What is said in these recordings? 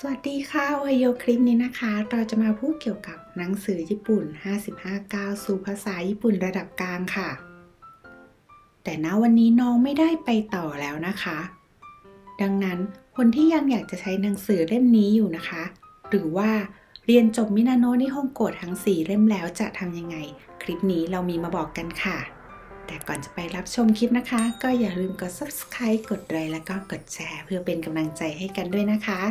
สวัสดีค่ะวายโยคลิปนี้นะคะ เราจะมาพูดเกี่ยวกับหนังสือญี่ปุ่น 55ก้าวสู่ภาษาญี่ปุ่นระดับกลางค่ะ แต่ณวันนี้น้องไม่ได้ไปต่อแล้วนะคะ ดังนั้นคนที่ยังอยากจะใช้หนังสือเล่มนี้อยู่นะคะ หรือว่าเรียนจบมินาโนะนิฮงโกะทั้ง 4 เล่มแล้วจะทำยังไง คลิปนี้เรามีมาบอกกันค่ะ แต่ก่อนจะไปรับชมคลิปนะคะ ก็อย่าลืมกด subscribe กดไลค์แล้วก็กดแชร์ เพื่อเป็นกำลังใจให้กันด้วยนะคะ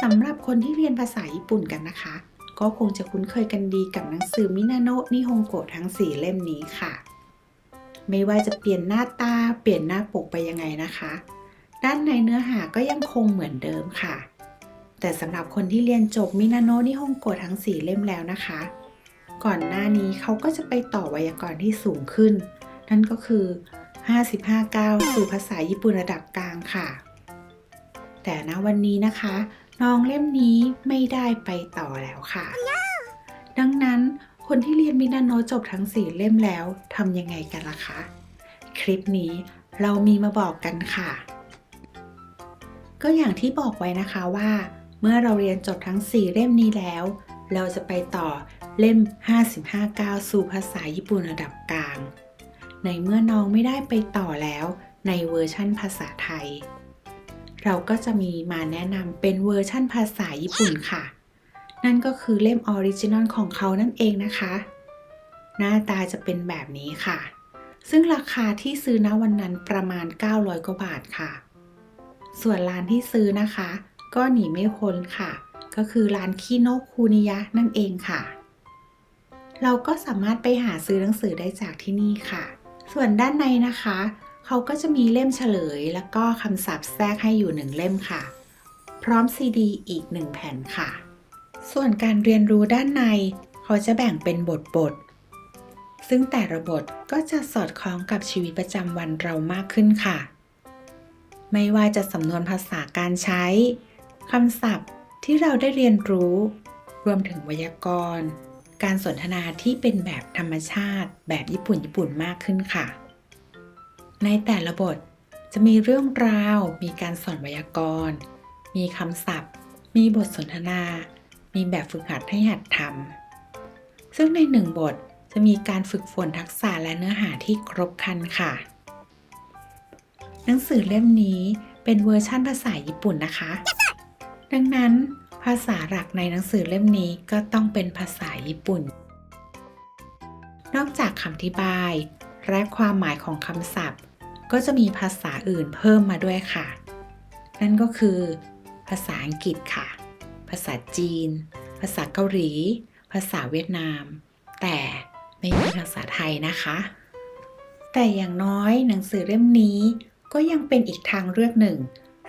สำหรับคนที่เรียนภาษาญี่ปุ่นกันนะคะ ก็คงจะคุ้นเคยกันดีกับหนังสือมินาโนะนิฮงโกะทั้ง 4 เล่มนี้ค่ะ ไม่ว่าจะเปลี่ยนหน้าตาเปลี่ยนหน้าปกไปยังไงนะคะ ด้านในเนื้อหาก็ยังคงเหมือนเดิมค่ะ แต่สำหรับคนที่เรียนจบมินาโนะนิฮงโกะทั้ง 4 เล่มแล้วนะคะ ก่อนหน้านี้เขาก็จะไปต่อไวยากรณ์ที่สูงขึ้น นั่นก็คือ 55ก้าวสู่ภาษาญี่ปุ่นระดับกลางค่ะ แต่ณวันนี้นะคะ น้องเล่มนี้ไม่ได้ไปต่อแล้วค่ะ ดังนั้นคนที่เรียนมินาโนจบทั้ง4เล่มแล้วทำยังไงกันล่ะคะ คลิปนี้เรามีมาบอกกันค่ะ ก็อย่างที่บอกไว้นะคะว่า เมื่อเราเรียนจบทั้ง 4 เล่มนี้แล้ว เราจะไปต่อเล่ม 55ก้าวสู่ภาษาญี่ปุ่นระดับกลาง ในเมื่อน้องไม่ได้ไปต่อแล้วในเวอร์ชั่นภาษาไทย เราก็จะมีมาแนะนำเป็นเวอร์ชั่นภาษาญี่ปุ่นค่ะ นั่นก็คือเล่มออริจินอลของเขานั่นเองนะคะ หน้าตาจะเป็นแบบนี้ค่ะ ซึ่งราคาที่ซื้อณวันนั้นประมาณ 900 กว่าบาทค่ะ ส่วนร้านที่ซื้อนะคะ ก็หนีไม่พ้นค่ะ ก็คือร้านคิโนคุนิยะนั่นเองค่ะ เราก็สามารถไปหาซื้อหนังสือได้จากที่นี่ค่ะ ส่วนด้านในนะคะ เขาก็จะมีเล่มเฉลย แล้วก็คำศัพท์แทรกให้อยู่หนึ่งเล่มค่ะ พร้อมซีดีอีกหนึ่งแผ่นค่ะ ส่วนการเรียนรู้ด้านใน เขาจะแบ่งเป็นบทบท ซึ่งแต่ละบทก็จะสอดคล้องกับชีวิตประจำวันเรามากขึ้นค่ะ ไม่ว่าจะสำนวนภาษาการใช้คำศัพท์ที่เราได้เรียนรู้ รวมถึงไวยากรณ์ การสนทนาที่เป็นแบบธรรมชาติ แบบญี่ปุ่นญี่ปุ่นมากขึ้นค่ะ ในแต่ละบทจะมีเรื่องราว มีการสอนไวยากรณ์ มีคำศัพท์ มีบทสนทนา มีแบบฝึกหัดให้หัดทำ ซึ่งในหนึ่งบทจะมีการฝึกฝนทักษะและเนื้อหาที่ครบครันค่ะ หนังสือเล่มนี้เป็นเวอร์ชั่นภาษาญี่ปุ่นนะคะ ดังนั้นภาษาหลักในหนังสือเล่มนี้ก็ต้องเป็นภาษาญี่ปุ่น นอกจากคำอธิบาย และความหมายของคำศัพท์ ก็จะมีภาษาอื่นเพิ่มมาด้วยค่ะ นั่นก็คือ ภาษาอังกฤษค่ะ ภาษาจีน ภาษาเกาหลี ภาษาเวียดนาม แต่ไม่มีภาษาไทยนะคะ แต่อย่างน้อยหนังสือเล่มนี้ก็ยังเป็นอีกทางเลือกหนึ่ง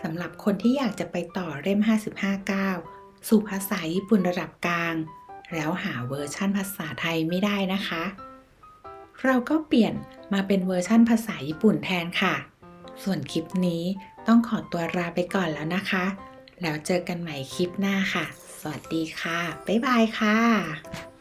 สำหรับคนที่อยากจะไปต่อเล่ม 55ก้าวสู่ภาษาญี่ปุ่นระดับกลาง แล้วหาเวอร์ชั่นภาษาไทยไม่ได้นะคะ เราก็เปลี่ยนมาเป็นเวอร์ชั่นภาษาญี่ปุ่นแทนค่ะ ส่วนคลิปนี้ต้องขอตัวลาไปก่อนแล้วนะคะ แล้วเจอกันใหม่คลิปหน้าค่ะ สวัสดีค่ะ บ๊ายบายค่ะ